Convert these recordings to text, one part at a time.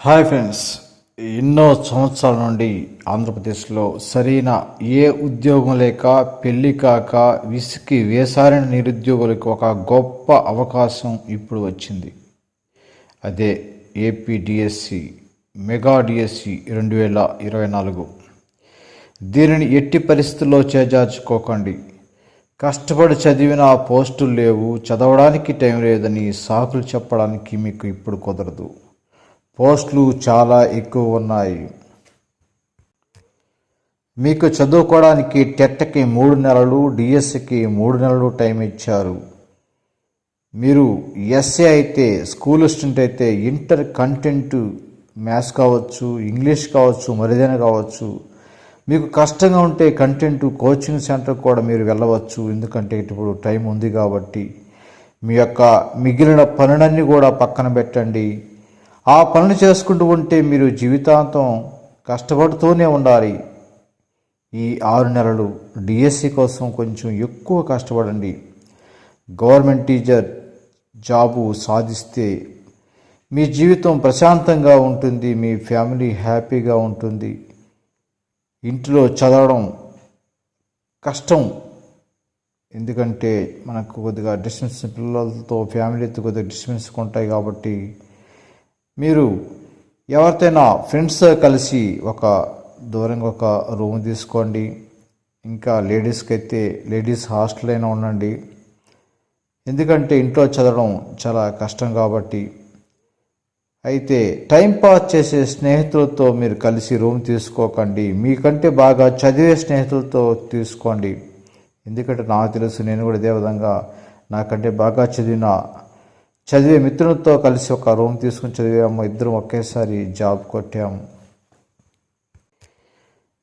Hi friends ఎన్నో సంవత్సరాల నుండి ఆంధ్రప్రదేశ్లో సరైన ఏ ఉద్యోగం లేక పెళ్ళి కాక విసికి వేసారిన నిరుద్యోగులకు ఒక గొప్ప అవకాశం ఇప్పుడు వచ్చింది. అదే ఏపీ డిఎస్సి మెగా డిఎస్సి రెండు వేల ఇరవై నాలుగు. దీనిని ఎట్టి పరిస్థితుల్లో చేజార్చుకోకండి. కష్టపడి చదివిన పోస్టులు లేవు చదవడానికి టైం లేదని సాకులు చెప్పడానికి మీకు ఇప్పుడు కుదరదు. పోస్టులు చాలా ఎక్కువ ఉన్నాయి మీకు చదువుకోవడానికి టెట్కి మూడు నెలలు డిఎస్సికి మూడు నెలలు టైం ఇచ్చారు. మీరు ఎస్ఏ అయితే స్కూల్ స్టూడెంట్ అయితే ఇంటర్ కంటెంట్ మ్యాథ్స్ కావచ్చు ఇంగ్లీష్ కావచ్చు మరిదైనా కావచ్చు. మీకు కష్టంగా ఉంటే కంటెంట్ కోచింగ్ సెంటర్ కూడా మీరు వెళ్ళవచ్చు. ఎందుకంటే ఇప్పుడు టైం ఉంది కాబట్టి. మీ యొక్క మిగిలిన పనులన్నీ కూడా పక్కన పెట్టండి. ఆ పనులు చేసుకుంటూ ఉంటే మీరు జీవితాంతం కష్టపడుతూనే ఉండాలి. ఈ ఆరు నెలలు డిఎస్సి కోసం కొంచెం ఎక్కువ కష్టపడండి. గవర్నమెంట్ టీచర్ జాబు సాధిస్తే మీ జీవితం ప్రశాంతంగా ఉంటుంది మీ ఫ్యామిలీ హ్యాపీగా ఉంటుంది. ఇంట్లో చదవడం కష్టం. ఎందుకంటే మనకు కొద్దిగా డిస్టెన్స్ పిల్లలతో ఫ్యామిలీతో కొద్దిగా డిస్టెన్స్ ఉంటాయి కాబట్టి మీరు ఎవరితోనైనా ఫ్రెండ్స్ కలిసి ఒక దూరంగా ఒక రూమ్ తీసుకోండి. ఇంకా లేడీస్కి అయితే లేడీస్ హాస్టల్ అయినా ఉండండి. ఎందుకంటే ఇంట్లో చదవడం చాలా కష్టం కాబట్టి. అయితే టైం పాస్ చేసే స్నేహితులతో మీరు కలిసి రూమ్ తీసుకోకండి. మీకంటే బాగా చదివే స్నేహితులతో తీసుకోండి. ఎందుకంటే నాకు తెలుసు నేను కూడా ఇదే విధంగా నాకంటే బాగా చదివిన చదివే మిత్రులతో కలిసి ఒక రూమ్ తీసుకుని చదివాము. ఇద్దరం ఒకేసారి జాబ్ కొట్టాము.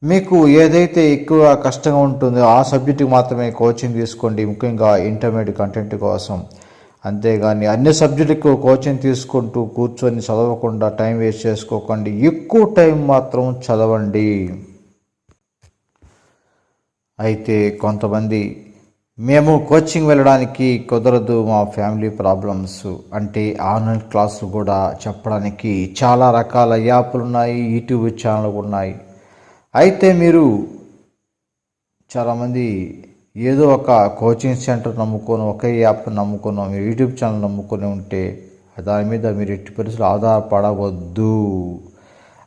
మీకు ఏదైతే ఎక్కువ కష్టంగా ఉంటుందో ఆ సబ్జెక్టుకి మాత్రమే కోచింగ్ తీసుకోండి. ముఖ్యంగా ఇంటర్మీడియట్ కంటెంట్ కోసం. అంతేగాని అన్ని సబ్జెక్టులకు కోచింగ్ తీసుకుంటూ కూర్చొని చదవకుండా టైం వేస్ట్ చేసుకోకండి. ఎక్కువ టైం మాత్రం చదవండి. అయితే కొంతమంది మేము కోచింగ్ వెళ్ళడానికి కుదరదు మా ఫ్యామిలీ ప్రాబ్లమ్స్ అంటే ఆన్లైన్ క్లాసులు కూడా చెప్పడానికి చాలా రకాల యాప్లు ఉన్నాయి యూట్యూబ్ ఛానల్ ఉన్నాయి. అయితే మీరు చాలామంది ఏదో ఒక కోచింగ్ సెంటర్ నమ్ముకొని ఒకే యాప్ నమ్ముకొని మీరు యూట్యూబ్ ఛానల్ నమ్ముకొని ఉంటే దాని మీద మీరు ఎట్టి పరిస్థితులు ఆధారపడవద్దు.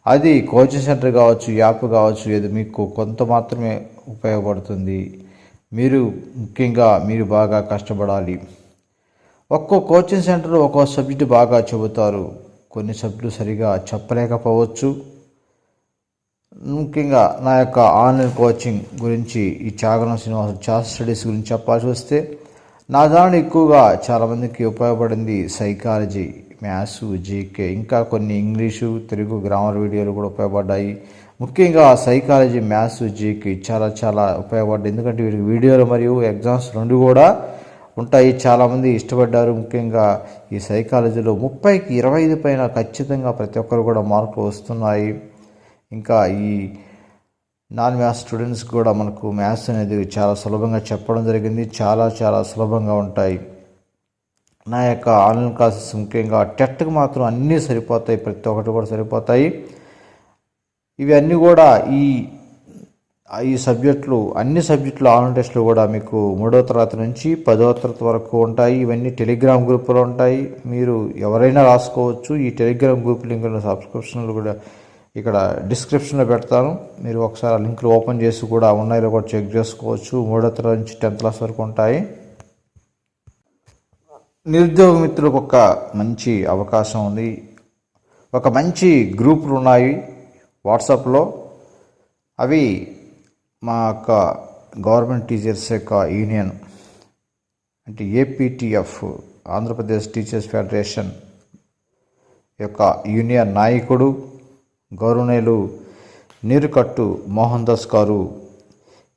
అది కోచింగ్ సెంటర్ కావచ్చు యాప్ కావచ్చు ఏది మీకు కొంత మాత్రమే ఉపయోగపడుతుంది. మీరు ముఖ్యంగా మీరు బాగా కష్టపడాలి. ఒక్కో కోచింగ్ సెంటర్ ఒక్కో సబ్జెక్టు బాగా చెబుతారు. కొన్ని సబ్జెక్టులు సరిగా చెప్పలేకపోవచ్చు. ముఖ్యంగా నా యొక్క ఆన్లైన్ కోచింగ్ గురించి ఈ చాగరం శ్రీనివాస చాస్ స్టడీస్ గురించి చెప్పాల్సి వస్తే నా దాని ఎక్కువగా చాలామందికి ఉపయోగపడింది సైకాలజీ మ్యాథ్స్ జీకే ఇంకా కొన్ని ఇంగ్లీషు తెలుగు గ్రామర్ వీడియోలు కూడా ఉపయోగపడ్డాయి. ముఖ్యంగా సైకాలజీ మ్యాథ్స్ జీకే చాలా చాలా ఉపయోగపడ్డాయి. ఎందుకంటే వీటికి వీడియోలు మరియు ఎగ్జామ్స్ రెండు కూడా ఉంటాయి. చాలామంది ఇష్టపడ్డారు. ముఖ్యంగా ఈ సైకాలజీలో ముప్పైకి ఇరవై ఐదు పైన ఖచ్చితంగా ప్రతి ఒక్కరు కూడా మార్కులు వస్తున్నాయి. ఇంకా ఈ నాన్ మ్యాథ్స్ స్టూడెంట్స్ కూడా మనకు మ్యాథ్స్ అనేది చాలా సులభంగా చెప్పడం జరిగింది. చాలా చాలా సులభంగా ఉంటాయి. నా యొక్క ఆన్లైన్ క్లాసెస్ ముఖ్యంగా టెట్కి మాత్రం అన్నీ సరిపోతాయి ప్రతి ఒక్కటి కూడా సరిపోతాయి. ఇవి అన్నీ కూడా ఈ ఈ సబ్జెక్టులు అన్ని సబ్జెక్టులు ఆన్లైన్ టెస్టులు కూడా మీకు మూడవ తరగతి నుంచి పదవ తరగతి వరకు ఉంటాయి. ఇవన్నీ టెలిగ్రామ్ గ్రూపులో ఉంటాయి. మీరు ఎవరైనా రాసుకోవచ్చు. ఈ టెలిగ్రామ్ గ్రూప్ లింక్ సబ్స్క్రిప్షన్లు కూడా ఇక్కడ డిస్క్రిప్షన్లో పెడతాను. మీరు ఒకసారి లింక్లు ఓపెన్ చేసి కూడా ఉన్నాయో కూడా చెక్ చేసుకోవచ్చు. మూడో తరగతి నుంచి టెన్త్ క్లాస్ వరకు ఉంటాయి. నిరుద్యోగ మిత్రులకు ఒక మంచి అవకాశం ఉంది. ఒక మంచి గ్రూపులు ఉన్నాయి వాట్సాప్లో. అవి మా యొక్క గవర్నమెంట్ టీచర్స్ యొక్క యూనియన్ అంటే ఏపీటీఎఫ్ ఆంధ్రప్రదేశ్ టీచర్స్ ఫెడరేషన్ యొక్క యూనియన్ నాయకుడు గౌరవనీయులు నీరుకట్టు మోహన్ దాస్ గారు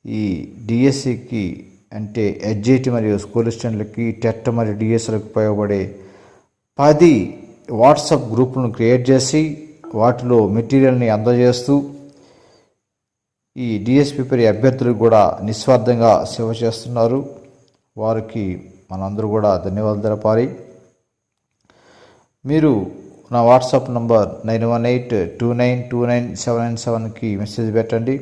ఈ డిఎస్సికి అంటే ఎడ్జిటి మరియు స్కూల్ స్టూడెంట్లకి టెట్ మరియు డిఎస్లకు ఉపయోగపడే పది వాట్సాప్ గ్రూపులను క్రియేట్ చేసి వాటిలో మెటీరియల్ని అందజేస్తూ ఈ డిఎస్పి అభ్యర్థులకు కూడా నిస్వార్థంగా సేవ చేస్తున్నారు. వారికి మనందరూ కూడా ధన్యవాదాలు తెలపాలి. మీరు నా WhatsApp number nine one eight two nine two nine seven nine సెవెన్కి మెసేజ్ పెట్టండి.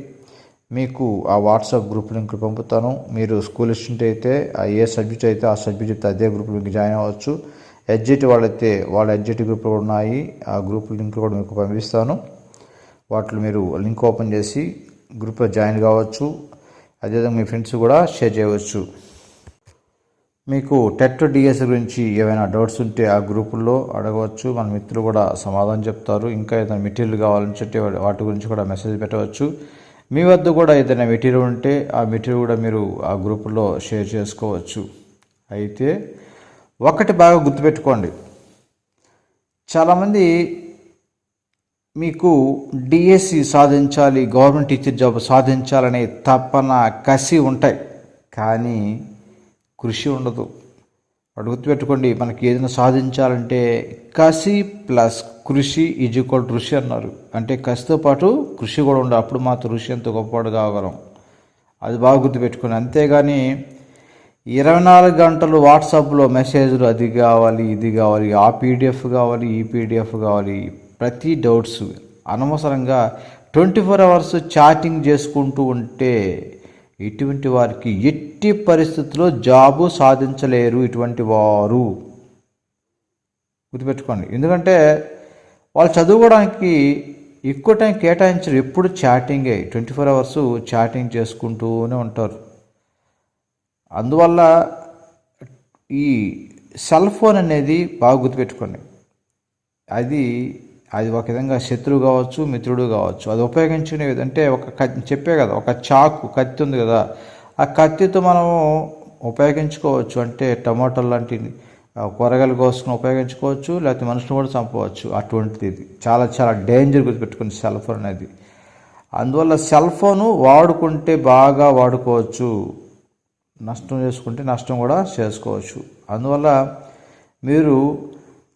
మీకు ఆ వాట్సాప్ గ్రూప్ లింక్ పంపుతాను. మీరు స్కూల్ స్టూడెంట్ అయితే ఆ ఏ సబ్జెక్ట్ అయితే ఆ సబ్జెక్ట్ అయితే అదే గ్రూప్ లింక్ జాయిన్ అవ్వచ్చు. ఎడ్జిట్ వాళ్ళైతే వాళ్ళ ఎడ్జిట్ గ్రూప్లు కూడా ఉన్నాయి. ఆ గ్రూప్ లింక్ కూడా మీకు పంపిస్తాను. వాటిలో మీరు లింక్ ఓపెన్ చేసి గ్రూప్లో జాయిన్ కావచ్చు. అదేవిధంగా మీ ఫ్రెండ్స్ కూడా షేర్ చేయవచ్చు. మీకు టెట్ డిఎస్ గురించి ఏమైనా డౌట్స్ ఉంటే ఆ గ్రూపుల్లో అడగవచ్చు. మన మిత్రులు కూడా సమాధానం చెప్తారు. ఇంకా ఏదైనా మెటీరియల్ కావాలని చెప్పి వాటి గురించి కూడా మెసేజ్ పెట్టవచ్చు. మీ వద్ద కూడా ఏదైనా మెటీరియల్ ఉంటే ఆ మెటీరియల్ కూడా మీరు ఆ గ్రూపులో షేర్ చేసుకోవచ్చు. అయితే ఒకటి బాగా గుర్తుపెట్టుకోండి. చాలామంది మీకు డిఎస్సి సాధించాలి గవర్నమెంట్ టీచర్ జాబ్ సాధించాలనే తపన కసి ఉంటాయి. కానీ కృషి ఉండదు. వాడు గుర్తుపెట్టుకోండి మనకి ఏదైనా సాధించాలంటే కసి ప్లస్ కృషి ఈజ్ ఈక్వల్ ఋషి అన్నారు. అంటే కసితో పాటు కృషి కూడా ఉండాలి. అప్పుడు మాత్రం ఋషి ఎంత గొప్పవాడు కాగలం. అది బాగా గుర్తుపెట్టుకోండి. అంతేగాని ఇరవై నాలుగు గంటలు వాట్సాప్లో మెసేజ్లు అది కావాలి ఇది కావాలి ఆ పీడిఎఫ్ కావాలి ఈ పీడిఎఫ్ కావాలి ప్రతి డౌట్స్ అనవసరంగా ట్వంటీ ఫోర్ అవర్స్ చాటింగ్ చేసుకుంటూ ఉంటే ఇటువంటి వారికి ఎట్టి పరిస్థితుల్లో జాబు సాధించలేరు ఇటువంటి వారు. గుర్తుపెట్టుకోండి. ఎందుకంటే వాళ్ళు చదువుకోవడానికి ఎక్కువ టైం కేటాయించరు. ఎప్పుడు చాటింగే. ట్వంటీ ఫోర్ అవర్స్ చాటింగ్ చేసుకుంటూనే ఉంటారు. అందువల్ల ఈ సెల్ ఫోన్ అనేది బాగా గుర్తుపెట్టుకోండి. అది అది ఒక విధంగా శత్రువు కావచ్చు మిత్రుడు కావచ్చు. అది ఉపయోగించుకునే విధం- అంటే ఒక కత్తి చెప్పే కదా ఒక చాకు కత్తి ఉంది కదా ఆ కత్తితో మనము ఉపయోగించుకోవచ్చు. అంటే టమాటోలు లాంటి కూరగాయలు కోసుకుని ఉపయోగించుకోవచ్చు లేకపోతే మనుషులు కూడా చంపవచ్చు. అటువంటిది చాలా చాలా డేంజర్ గుర్తుపెట్టుకుని సెల్ ఫోన్ అనేది. అందువల్ల సెల్ ఫోను వాడుకుంటే బాగా వాడుకోవచ్చు. నష్టం చేసుకుంటే నష్టం కూడా చేసుకోవచ్చు. అందువల్ల మీరు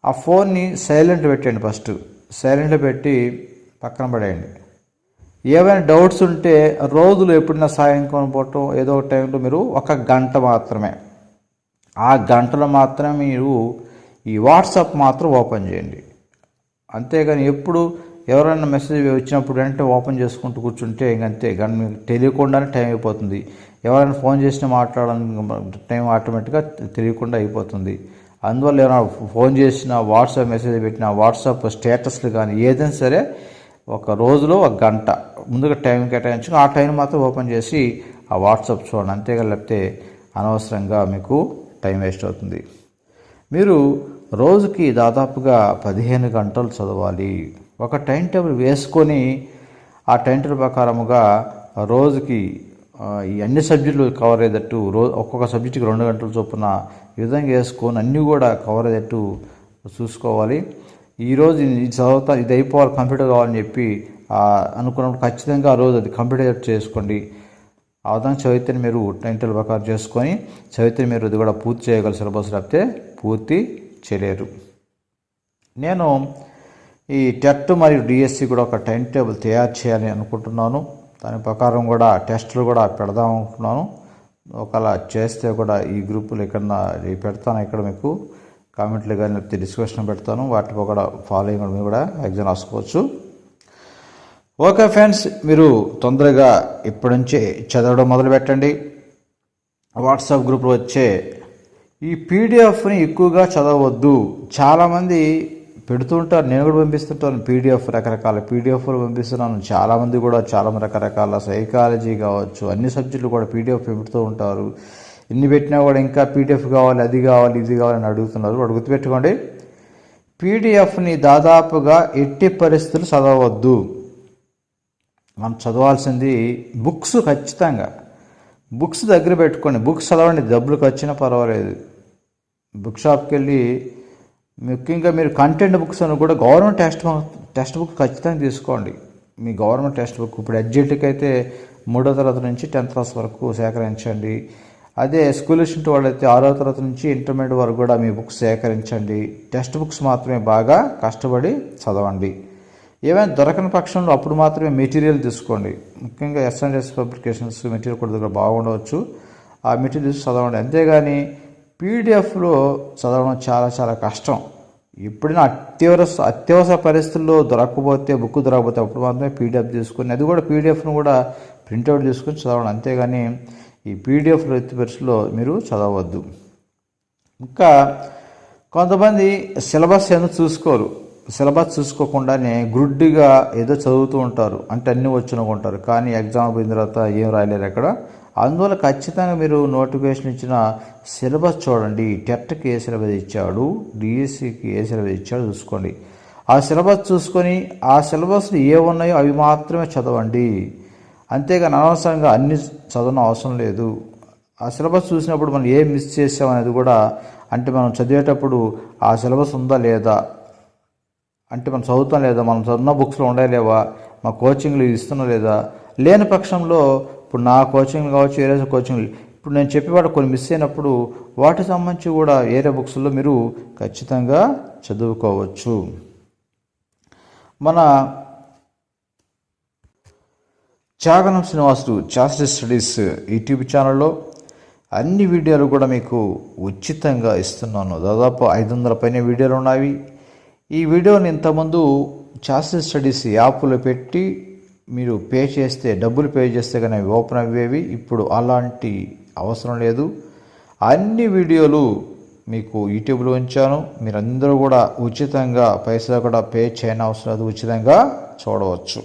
ఆ ఫోన్ని సైలెంట్ పెట్టండి ఫస్ట్. సైలెంట్లో పెట్టి పక్కన పడేయండి. ఏమైనా డౌట్స్ ఉంటే రోజులు ఎప్పుడైనా సాయంకాలం పూటం ఏదో ఒక టైంలో మీరు ఒక గంట మాత్రమే. ఆ గంటలో మాత్రమే మీరు ఈ వాట్సాప్ మాత్రం ఓపెన్ చేయండి. అంతేగాని ఎప్పుడు ఎవరైనా మెసేజ్ వచ్చినప్పుడు వెంటనే ఓపెన్ చేసుకుంటూ కూర్చుంటే ఇంకంతే. కానీ మీకు తెలియకుండానే టైం అయిపోతుంది. ఎవరైనా ఫోన్ చేసినా మాట్లాడాలని టైం ఆటోమేటిక్గా తెలియకుండా అయిపోతుంది. అందువల్ల ఏమైనా ఫోన్ చేసినా వాట్సాప్ మెసేజ్ పెట్టినా వాట్సాప్ స్టేటస్లు కానీ ఏదైనా సరే ఒక రోజులో ఒక గంట ముందుగా టైం కేటాయించుకుని ఆ టైం మాత్రం ఓపెన్ చేసి ఆ వాట్సాప్ చూడండి. అంతేగా లేకపోతే అనవసరంగా మీకు టైం వేస్ట్ అవుతుంది. మీరు రోజుకి దాదాపుగా పదిహేను గంటలు చదవాలి. ఒక టైం టేబుల్ వేసుకొని ఆ టైం టేబుల్ ప్రకారముగా రోజుకి ఈ అన్ని సబ్జెక్టులు కవర్ అయ్యేటట్టు రోజు ఒక్కొక్క సబ్జెక్టుకి రెండు గంటల చొప్పున ఈ విధంగా వేసుకొని అన్నీ కూడా కవర్ అయ్యేటట్టు చూసుకోవాలి. ఈరోజు ఇది చదువుతా ఇది అయిపోవాలి కంప్యూటర్ కావాలని చెప్పి అనుకున్నప్పుడు ఖచ్చితంగా ఆ రోజు అది కంప్యూటర్ చేసుకోండి. ఆ విధంగా చదివితే మీరు టైం టేబుల్ ప్రకారం చేసుకొని చదివితే మీరు ఇది కూడా పూర్తి చేయగల సిలబస్ లేకపోతే పూర్తి చేయలేరు. నేను ఈ టెట్ మరియు డిఎస్సి కూడా ఒక టైం టేబుల్ తయారు చేయాలని అనుకుంటున్నాను. దాని ప్రకారం కూడా టెస్టులు కూడా పెడదాం అనుకున్నాను. ఒకవేళ చేస్తే కూడా ఈ గ్రూపులు ఇక్కడ పెడతాను ఇక్కడ మీకు. కామెంట్లు కానీ లేకపోతే డిస్కషన్ పెడతాను. వాటిపై కూడా ఫాలోయింగ్ కూడా మీరు కూడా ఎగ్జామ్ రాసుకోవచ్చు. ఓకే ఫ్రెండ్స్ మీరు తొందరగా ఇప్పటి నుంచే చదవడం మొదలు పెట్టండి. వాట్సాప్ గ్రూప్లో వచ్చే ఈ పీడిఎఫ్ని ఎక్కువగా చదవద్దు చాలామంది పెడుతుంటారు. నేను కూడా పంపిస్తుంటాను. పీడిఎఫ్ రకరకాల పీడిఎఫ్లు పంపిస్తున్నాను. చాలామంది కూడా చాలా రకరకాల సైకాలజీ కావచ్చు అన్ని సబ్జెక్టులు కూడా పీడిఎఫ్ పెడుతూ ఉంటారు. ఎన్ని పెట్టినా కూడా ఇంకా పీడిఎఫ్ కావాలి అది కావాలి ఇది కావాలని అడుగుతున్నారు. వాడు గుర్తుపెట్టుకోండి. పీడిఎఫ్ని దాదాపుగా ఎట్టి పరిస్థితులు చదవద్దు. మనం చదవాల్సింది బుక్స్ ఖచ్చితంగా. బుక్స్ దగ్గర పెట్టుకోండి. బుక్స్ చదవండి. డబ్బులు వచ్చినా పర్వాలేదు. బుక్ షాప్కి వెళ్ళి ముఖ్యంగా మీరు కంటెంట్ బుక్స్ అని కూడా గవర్నమెంట్ టెక్స్ట్ టెక్స్ట్ బుక్ ఖచ్చితంగా తీసుకోండి. మీ గవర్నమెంట్ టెక్స్ట్ బుక్ ఇప్పుడు ఎడ్జెట్కి అయితే మూడో తరగతి నుంచి టెన్త్ క్లాస్ వరకు సేకరించండి. అదే స్కూల్ స్టూడెంట్ వాళ్ళైతే ఆరో తరగతి నుంచి ఇంటర్మీడియట్ వరకు కూడా మీ బుక్స్ సేకరించండి. టెక్స్ట్ బుక్స్ మాత్రమే బాగా కష్టపడి చదవండి. ఏమైనా దొరకని పక్షంలో అప్పుడు మాత్రమే మెటీరియల్ తీసుకోండి. ముఖ్యంగా ఎస్ఎన్ఎస్ పబ్లికేషన్స్ మెటీరియల్ కూడా దగ్గర బాగుండవచ్చు. ఆ మెటీరియల్స్ చదవండి. అంతేగాని పీడిఎఫ్లో చదవడం చాలా చాలా కష్టం. ఎప్పుడైనా అత్యవసర అత్యవసర పరిస్థితుల్లో దొరకకపోతే బుక్ దొరకకపోతే అప్పుడు మాత్రమే పీడిఎఫ్ తీసుకొని అది కూడా పీడిఎఫ్ను కూడా ప్రింట్అవుట్ తీసుకొని చదవడం అంతేగాని ఈ పీడిఎఫ్ ఎత్తి పరిస్థితుల్లో మీరు చదవద్దు ఇంకా కొంతమంది సిలబస్ ఏదో చూసుకోరు? సిలబస్ చూసుకోకుండానే గ్రుడ్డిగా ఏదో చదువుతూ ఉంటారు. అంటే అన్నీ వచ్చినకుంటారు కానీ ఎగ్జామ్ పోయిన తర్వాత ఏం రాయలేరు అక్కడ అందువల్ల ఖచ్చితంగా మీరు నోటిఫికేషన్ ఇచ్చిన సిలబస్ చూడండి. టెట్కి ఏ సిలబస్ ఇచ్చాడు? డిఎస్సికి ఏ సిలబస్ ఇచ్చాడు చూసుకోండి. ఆ సిలబస్ చూసుకొని ఆ సిలబస్లు ఏ ఉన్నాయో అవి మాత్రమే చదవండి. అంతేగాని అనవసరంగా అన్ని చదవడం అవసరం లేదు. ఆ సిలబస్ చూసినప్పుడు మనం ఏం మిస్ చేసాం అనేది కూడా అంటే మనం చదివేటప్పుడు ఆ సిలబస్ ఉందా లేదా? అంటే మనం చదువుతాం లేదా? మనం చదివిన బుక్స్లో ఉండలేవా మా కోచింగ్లు ఇస్తున్నా లేదా? లేని పక్షంలో ఇప్పుడు నా కోచింగ్ కావచ్చు వేరే కోచింగ్లు ఇప్పుడు నేను చెప్పేవాడు కొన్ని మిస్ అయినప్పుడు వాటికి సంబంధించి కూడా వేరే బుక్స్లో మీరు ఖచ్చితంగా చదువుకోవచ్చు. మన చాగనం శ్రీనివాసులు చాస్టర్ స్టడీస్ యూట్యూబ్ ఛానల్లో అన్ని వీడియోలు కూడా మీకు ఉచితంగా ఇస్తున్నాను. దాదాపు ఐదు వందల పైన వీడియోలు ఉన్నాయి. ఈ వీడియోని ఇంతకుముందు చాస్టర్ స్టడీస్ యాప్లో పెట్టి మీరు పే చేస్తే డబ్బులు పే చేస్తే కానీ అవి ఓపెన్ అయ్యేవి ఇప్పుడు అలాంటి అవసరం లేదు. అన్ని వీడియోలు మీకు యూట్యూబ్లో ఉంచాను. మీరందరూ కూడా ఉచితంగా పైసలు కూడా పే చేయని అవసరం లేదు. ఉచితంగా చూడవచ్చు.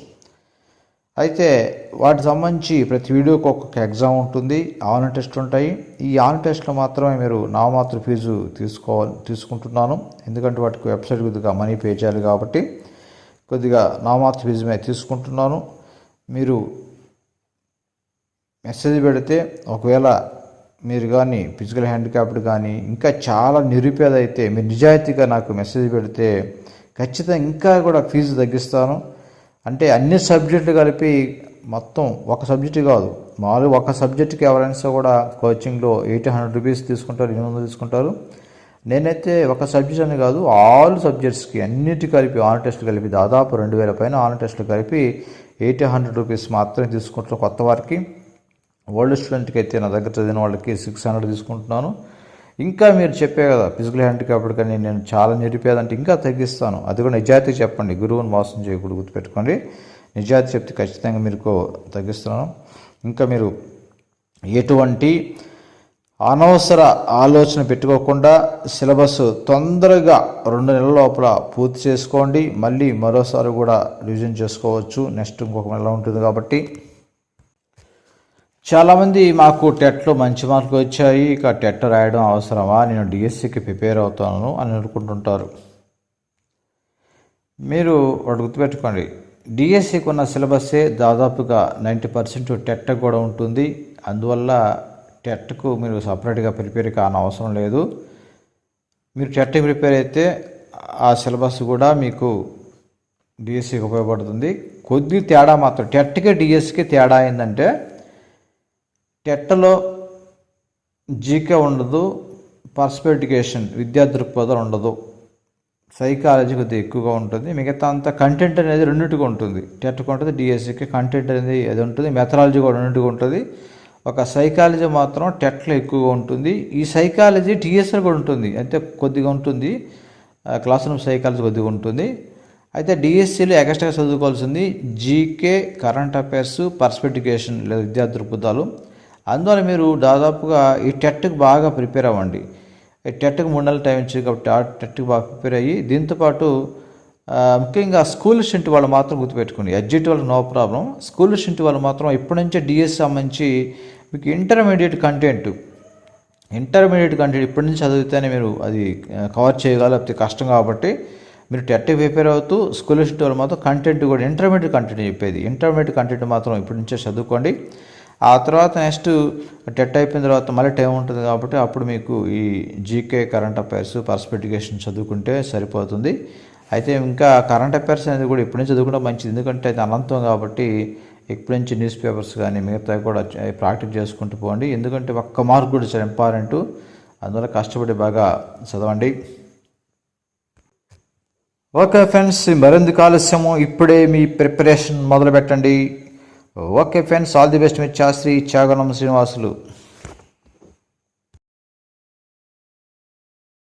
అయితే వాటికి సంబంధించి ప్రతి వీడియోకి ఒక్కొక్క ఎగ్జామ్ ఉంటుంది. ఆన్లైన్ టెస్ట్ ఉంటాయి. ఈ ఆన్లైన్ టెస్ట్లో మాత్రమే మీరు నామమాత్ర ఫీజు తీసుకోవాలి తీసుకుంటున్నాను. ఎందుకంటే వాటికి వెబ్సైట్ కొద్దిగా మనీ పే చేయాలి కాబట్టి. కొద్దిగా నామాత్ర ఫీజు మీద తీసుకుంటున్నాను. మీరు మెసేజ్ పెడితే ఒకవేళ మీరు కానీ ఫిజికల్ హ్యాండిక్యాప్డ్ కానీ ఇంకా చాలా నిరుపేద అయితే మీరు నిజాయితీగా నాకు మెసేజ్ పెడితే ఖచ్చితంగా ఇంకా కూడా ఫీజు తగ్గిస్తాను. అంటే అన్ని సబ్జెక్టులు కలిపి మొత్తం ఒక సబ్జెక్టు కాదు మామూలుగా ఒక సబ్జెక్టుకి ఎవరైనా కూడా కోచింగ్లో ఎయిట్ హండ్రెడ్ రూపీస్ తీసుకుంటారు ఎనిమిది వందలు తీసుకుంటారు. నేనైతే ఒక సబ్జెక్ట్ అని కాదు ఆల్ సబ్జెక్ట్స్కి అన్నిటి కలిపి ఆన్ టెస్ట్ కలిపి దాదాపు రెండు వేల పైన ఆన్ టెస్ట్లు కలిపి ఎయిట్ హండ్రెడ్ రూపీస్ మాత్రమే తీసుకుంటారు కొత్త వారికి. ఓల్డ్ స్టూడెంట్కి అయితే నా దగ్గర చదివిన వాళ్ళకి సిక్స్ హండ్రెడ్ తీసుకుంటున్నాను. ఇంకా మీరు చెప్పే కదా ఫిజికల్ హ్యాండిక్యాప్డ్ కానీ నేను చాలా నిరుపేదంటే ఇంకా తగ్గిస్తాను. అది కూడా నిజాయితీ చెప్పండి గురువుని మోసం చేయకూడదు గుర్తుపెట్టుకోండి. నిజాయితీ చెప్తే ఖచ్చితంగా మీకు తగ్గిస్తున్నాను. ఇంకా మీరు ఎటువంటి అనవసర ఆలోచన పెట్టుకోకుండా సిలబస్ తొందరగా రెండు నెలల లోపల పూర్తి చేసుకోండి. మళ్ళీ మరోసారి కూడా రివిజన్ చేసుకోవచ్చు. నెక్స్ట్ ఇంకొక నెల ఉంటుంది కాబట్టి. చాలామంది మాకు టెట్లో మంచి మార్కులు వచ్చాయి. ఇక టెట్ రాయడం అవసరమా? నేను డిఎస్సికి ప్రిపేర్ అవుతాను అని అనుకుంటుంటారు. మీరు వాడు గుర్తుపెట్టుకోండి. డిఎస్సికి ఉన్న సిలబస్సే దాదాపుగా నైంటీ పర్సెంట్ టెట్ కూడా ఉంటుంది. అందువల్ల టెట్కు మీరు సపరేట్గా ప్రిపేర్ కాని అవసరం లేదు. మీరు టెట్ ప్రిపేర్ అయితే ఆ సిలబస్ కూడా మీకు డిఎస్సికి ఉపయోగపడుతుంది. కొద్ది తేడా మాత్రం టెట్కి డిఎస్సికి తేడా ఏంటంటే టెట్లో జీకే ఉండదు పర్స్పెడికేషన్ విద్యా దృక్పథం ఉండదు. సైకాలజీ కొద్దిగా ఎక్కువగా ఉంటుంది. మిగతా అంతా కంటెంట్ అనేది రెండింటికి ఉంటుంది. టెట్కి ఉంటుంది డిఎస్సికి కంటెంట్ అనేది అది ఉంటుంది మెథడాలజీ కూడా రెండింటికి ఉంటుంది. ఒక సైకాలజీ మాత్రం టెట్లో ఎక్కువగా ఉంటుంది. ఈ సైకాలజీ టీఎస్ఆర్ కూడా ఉంటుంది. అయితే కొద్దిగా ఉంటుంది. క్లాస్ రూమ్ సైకాలజీ కొద్దిగా ఉంటుంది. అయితే డిఎస్సిలో ఎక్స్ట్రా చదువుకోవాల్సింది జీకే కరెంట్ అఫైర్స్ పర్స్పెటికేషన్ లేదా విద్యార్థి దృక్పథాలు. అందువల్ల మీరు దాదాపుగా ఈ టెట్కి బాగా ప్రిపేర్ అవ్వండి. ఈ టెట్కి మూడు నెలలు టైం ఇచ్చింది కాబట్టి ఆ టెట్కి బాగా ప్రిపేర్ అయ్యి దీంతోపాటు ముఖ్యంగా స్కూల్ షింట్ వాళ్ళు మాత్రం గుర్తుపెట్టుకోండి. ఎడ్జిట్ వాళ్ళు నో ప్రాబ్లం. స్కూల్ షింట్ వాళ్ళు మాత్రం ఇప్పటి నుంచే డిఎస్ సంబంధించి మీకు ఇంటర్మీడియట్ కంటెంట్ ఇంటర్మీడియట్ కంటెంట్ ఇప్పటి నుంచి చదివితేనే మీరు అది కవర్ చేయగల లేకపోతే కష్టం కాబట్టి మీరు టెట్ ప్రిపేర్ అవుతూ స్కూల్ షింట్ వాళ్ళు మాత్రం కంటెంట్ కూడా ఇంటర్మీడియట్ కంటెంట్ చెప్పేది. ఇంటర్మీడియట్ కంటెంట్ మాత్రం ఇప్పటి నుంచే చదువుకోండి. ఆ తర్వాత నెక్స్ట్ టెట్ అయిపోయిన తర్వాత మళ్ళీ టైం ఉంటుంది కాబట్టి అప్పుడు మీకు ఈ జీకే కరెంట్ అఫైర్స్ పర్స్పెటికేషన్ చదువుకుంటే సరిపోతుంది. అయితే ఇంకా కరెంట్ అఫైర్స్ అనేది కూడా ఇప్పటి నుంచి చదువుకుంటే మంచిది. ఎందుకంటే అది అనంతం కాబట్టి ఇప్పటి నుంచి న్యూస్ పేపర్స్ కానీ మిగతా కూడా ప్రాక్టీస్ చేసుకుంటూ పోండి. ఎందుకంటే ఒక్క మార్క్ కూడా చాలా ఇంపార్టెంట్ అందువల్ల కష్టపడి బాగా చదవండి. ఓకే ఫ్రెండ్స్ మరెందుకు ఆలస్యము ఇప్పుడే మీ ప్రిపరేషన్ మొదలు పెట్టండి okay friends all the best me Shastri Chaganam Srinivasulu.